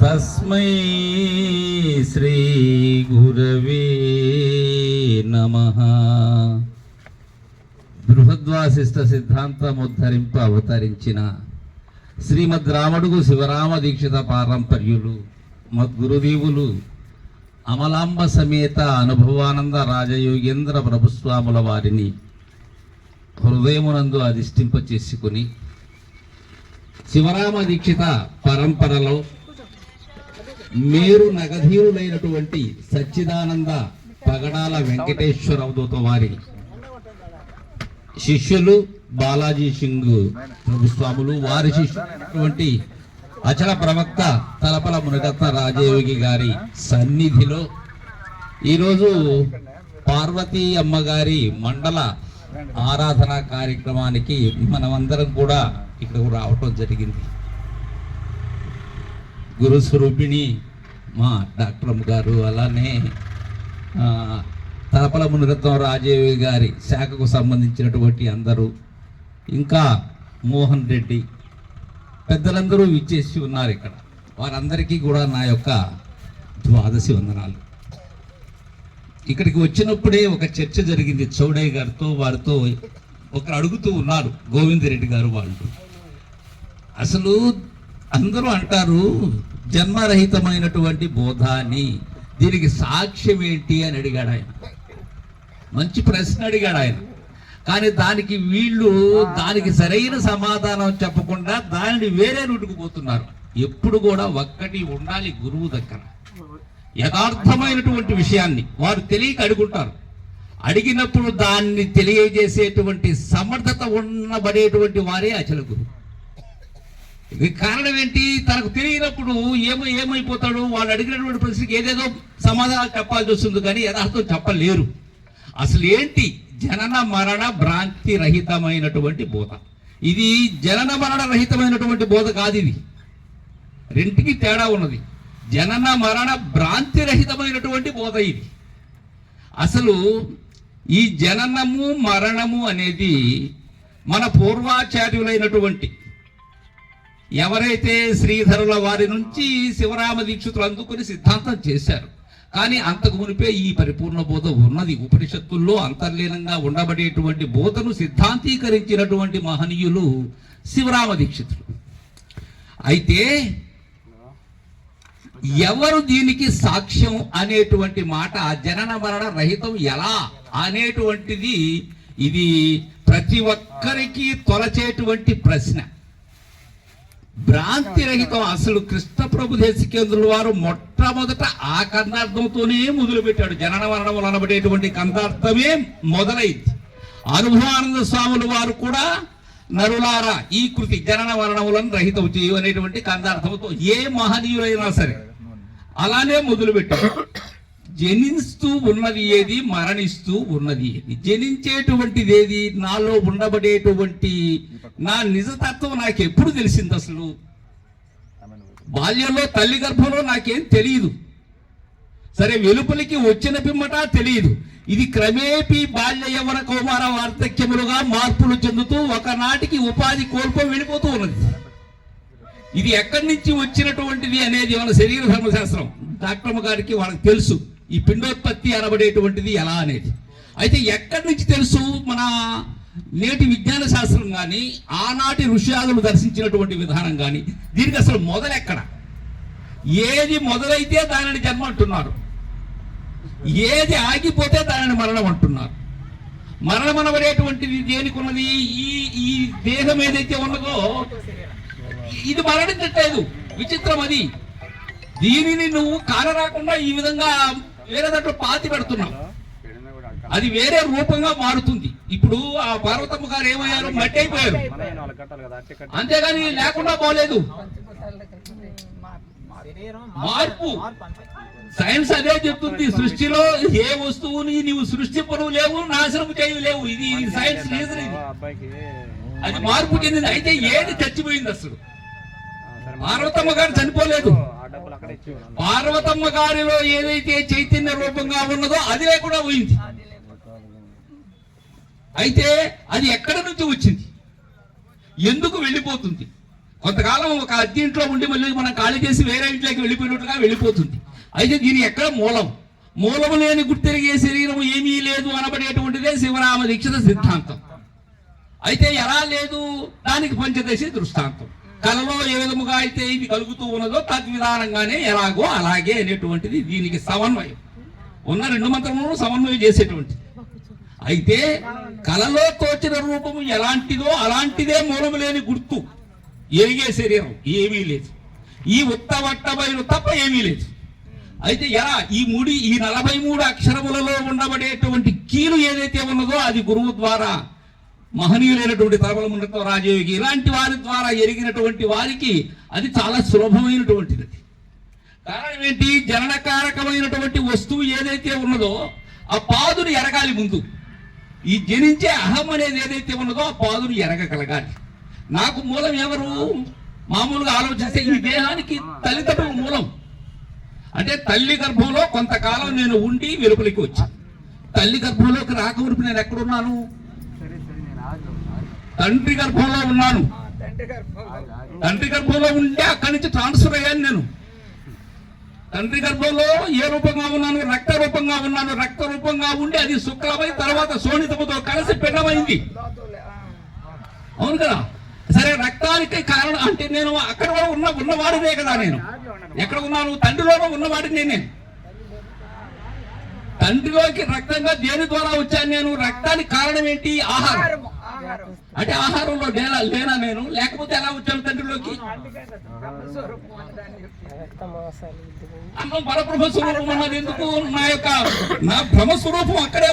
తస్మై శ్రీ గురవే నమ. బృహద్వాసిష్ట సిద్ధాంతం ఉద్ధరింప అవతరించిన శ్రీమద్ రామడుగు శివరామ దీక్షిత పారంపర్యులు మద్గురుదేవులు అమలాంబ సమేత అనుభవానంద రాజయోగేంద్ర ప్రభుస్వాముల వారిని హృదయమునందు అధిష్ఠింప చేసుకుని శివరామ దీక్షిత పరంపరలో మేరు నగధీరులైనటువంటి సచ్చిదానంద పగడాల వెంకటేశ్వర అవధూత వారి శిష్యులు బాలాజీ సింగ్ ప్రభుస్వాములు వారి శిష్యులైనటువంటి అచల ప్రవక్త తలపల మునగత్త రాజయోగి గారి సన్నిధిలో ఈరోజు పార్వతీ అమ్మగారి మండల ఆరాధన కార్యక్రమానికి మనమందరం కూడా ఇక్కడకు రావటం జరిగింది. గురు స్వరూపిణి మా డాక్టర్ అమ్మ గారు అలానే తలపల మునిరత్నం రాజేవి గారి శాఖకు సంబంధించినటువంటి అందరూ ఇంకా మోహన్ రెడ్డి పెద్దలందరూ విచ్చేసి ఉన్నారు ఇక్కడ. వారందరికీ కూడా నా యొక్క ద్వాదశి వందనాలు. ఇక్కడికి వచ్చినప్పుడే ఒక చర్చ జరిగింది చౌడయ్య గారితో వారితో ఒకరు అడుగుతూ ఉన్నారు గోవిందరెడ్డి గారు వాళ్ళు. అసలు అందరూ అంటారు జన్మరహితమైనటువంటి బోధ అని దీనికి సాక్ష్యం ఏంటి అని అడిగాడు ఆయన. మంచి ప్రశ్న అడిగాడు ఆయన. కానీ దానికి వీళ్ళు దానికి సరైన సమాధానం చెప్పకుండా దానిని వేరే రూటుకు పోతున్నారు. ఎప్పుడు కూడా ఒక్కటి ఉండాలి గురువు దగ్గర. యథార్థమైనటువంటి విషయాన్ని వారు తెలియక అడుగుంటారు. అడిగినప్పుడు దాన్ని తెలియజేసేటువంటి సమర్థత ఉన్నబడేటువంటి వారే అచల గురువు. కారణం ఏంటి? తనకు తెలియనప్పుడు ఏమో ఏమైపోతాడు? వాళ్ళు అడిగినటువంటి ప్రశ్నకి ఏదేదో సమాధానం చెప్పాల్సి వస్తుంది కానీ యథార్థం చెప్పలేరు. అసలు ఏంటి? జనన మరణ భ్రాంతి రహితమైనటువంటి బోధ. ఇది జనన మరణ రహితమైనటువంటి బోధ కాదు ఇది. రెంటికి తేడా ఉన్నది. జనన మరణ భ్రాంతి రహితమైనటువంటి బోధ ఇది. అసలు ఈ జననము మరణము అనేది మన పూర్వాచార్యులైనటువంటి ఎవరైతే శ్రీధరుల వారి నుంచి శివరామ దీక్షితులు అందుకుని సిద్ధాంతం చేశారు కానీ అంతకు మునిపే ఈ పరిపూర్ణ బోధ ఉన్నది. ఉపనిషత్తుల్లో అంతర్లీనంగా ఉండబడేటువంటి బోధను సిద్ధాంతీకరించినటువంటి మహనీయులు శివరామ దీక్షితులు. అయితే ఎవరు దీనికి సాక్ష్యం అనేటువంటి మాట జనన మరణ రహితం ఎలా అనేటువంటిది ఇది ప్రతి ఒక్కరికి తొలచేటువంటి ప్రశ్న. భ్రాంతి రహితం అసలు కృష్ణ ప్రభు దేశికేంద్రుల వారు మొట్టమొదట ఆ కందార్థంతోనే మొదలు పెట్టాడు జనన మరణములు అనబడేటువంటి కందార్థమే మొదలైంది. అనుభవానంద స్వాముల వారు కూడా నరులారా ఈ కృతి జనన మరణములను రహితం చేయు అనేటువంటి కందార్థంతో ఏ మహనీయులైనా సరే అలానే మొదలు పెట్టాడు జనిస్తూ ఉన్నది ఏది మరణిస్తూ ఉన్నది ఏది జనించేటువంటిది ఏది నాలో ఉండబడేటువంటి నా నిజతత్వం నాకు ఎప్పుడు తెలిసింది అసలు బాల్యంలో తల్లి గర్భంలో నాకేం తెలియదు. సరే వెలుపలికి వచ్చిన పిమ్మట తెలియదు. ఇది క్రమేపీ బాల్య యవన కౌమార వార్ధక్యములుగా మార్పులు చెందుతూ ఒకనాటికి ఉపాధి కోల్పోయి వెళ్ళిపోతూ ఉన్నది. ఇది ఎక్కడి నుంచి వచ్చినటువంటిది అనేది మన శరీర ధర్మశాస్త్రం. డాక్టర్ గారికి వాళ్ళకి తెలుసు. ఈ పిండోత్పత్తి అనబడేటువంటిది ఎలా అనేది. అయితే ఎక్కడి నుంచి తెలుసు? మన నేటి విజ్ఞాన శాస్త్రం కానీ ఆనాటి ఋషియాదులు దర్శించినటువంటి విధానం కానీ దీనికి అసలు మొదలెక్కడ ఏది మొదలైతే దానిని జన్మ అంటున్నారు. ఏది ఆగిపోతే దానిని మరణం అంటున్నారు. మరణం అనబడేటువంటిది దేనికి ఉన్నది ఈ ఈ దేహం ఏదైతే ఉన్నదో ఇది మరణించట్లేదు విచిత్రం అది. దీనిని నువ్వు కానరాకుండా ఈ విధంగా వేరే దాంట్లో పాతి పెడుతున్నావు అది వేరే రూపంగా మారుతుంది. ఇప్పుడు ఆ పార్వతమ్మ గారు ఏమయ్యారు? మట్టి అయిపోయారు. అంతేగాని లేకుండా పోలేదు. మార్పు. సైన్స్ అదే చెప్తుంది. సృష్టిలో ఏ వస్తువుని నీవు సృష్టింపను లేవు నాశనం చేయు లేవు. ఇది ఇది సైన్స్ రీజన్ ఇది. అది మార్పు చెందింది. అయితే ఏది చచ్చిపోయింది అసలు? పార్వతమ్మ గారు చనిపోలేదు. పార్వతమ్మ గారిలో ఏదైతే చైతన్య రూపంగా ఉన్నదో అది లేకుండా పోయింది. అయితే అది ఎక్కడ నుంచి వచ్చింది? ఎందుకు వెళ్ళిపోతుంది? కొంతకాలం ఒక అద్దె ఇంట్లో ఉండి మళ్ళీ మనం ఖాళీ చేసి వేరే ఇంట్లోకి వెళ్ళిపోయినట్టుగా వెళ్ళిపోతుంది. అయితే దీని ఎక్కడ మూలం? మూలము లేని గుర్తెరిగే శరీరం ఏమీ లేదు అనబడేటువంటిదే శివరామ దీక్షిత సిద్ధాంతం. అయితే ఎలా లేదు? దానికి పంచదశి దృష్టాంతం. కలలో ఏ విధముగా అయితే ఇది కలుగుతూ ఉన్నదో తద్విధానంగానే ఎలాగో అలాగే అనేటువంటిది దీనికి సమన్వయం. ఉన్న రెండు మంత్రములను సమన్వయం చేసేటువంటిది. అయితే కలలో తోచిన రూపము ఎలాంటిదో అలాంటిదే మూలము లేని గుర్తు. ఎరిగే శరీరం ఏమీ లేదు. ఈ ఉత్తవట్టబైలు తప్ప ఏమీ లేదు. అయితే ఎలా? ఈ ముడి ఈ నలభై మూడు అక్షరములలో ఉండబడేటువంటి కీలు ఏదైతే ఉన్నదో అది గురువు ద్వారా మహనీయులైనటువంటి తరబలముండతో రాజయోగి. ఇలాంటి వారి ద్వారా ఎరిగినటువంటి వారికి అది చాలా సులభమైనటువంటిది. కారణం ఏంటి? జననకారకమైనటువంటి వస్తువు ఏదైతే ఉన్నదో ఆ పాదును ఎరగాలి ముందు. ఈ జనించే అహం అనేది ఏదైతే ఉన్నదో ఆ పాదును ఎరగగలగాలి. నాకు మూలం ఎవరు? మామూలుగా ఆలోచిస్తే ఈ దేహానికి తల్లిదండ్రుల మూలం. అంటే తల్లి గర్భంలో కొంతకాలం నేను ఉండి వెలుపలికి వచ్చాను తల్లి గర్భంలోకి రాకమునుపు నేను ఎక్కడున్నాను? తండ్రి గర్భంలో ఉన్నాను. తండ్రి గర్భంలో. ఉంటే అక్కడి నుంచి ట్రాన్స్ఫర్ అయ్యాను నేను. తండ్రి గర్భంలో ఏ రూపంగా ఉన్నాను? రక్త రూపంగా ఉన్నాను. రక్త రూపంగా ఉండి అది శుక్లమై తర్వాత శోణితముతో కలిసి పిండమైంది అవును కదా? సరే రక్తానికి కారణం అంటే నేను అక్కడ కూడా ఉన్న ఉన్నవాడినే కదా నేను. ఎక్కడ ఉన్నాను? తండ్రిలోనూ ఉన్నవాడిని నేనే. తండ్రిలోకి రక్తంగా దేని ద్వారా వచ్చాను నేను? రక్తానికి కారణం ఏంటి? ఆహారం. అంటే ఆహారంలో లేనా లేనా నేను? లేకపోతే ఎలా వచ్చాను తండ్రిలోకి? అన్నం పరబ్రహ్మ స్వరూపం అన్నది ఎందుకు? నా యొక్క నా స్వరూపం అక్కడే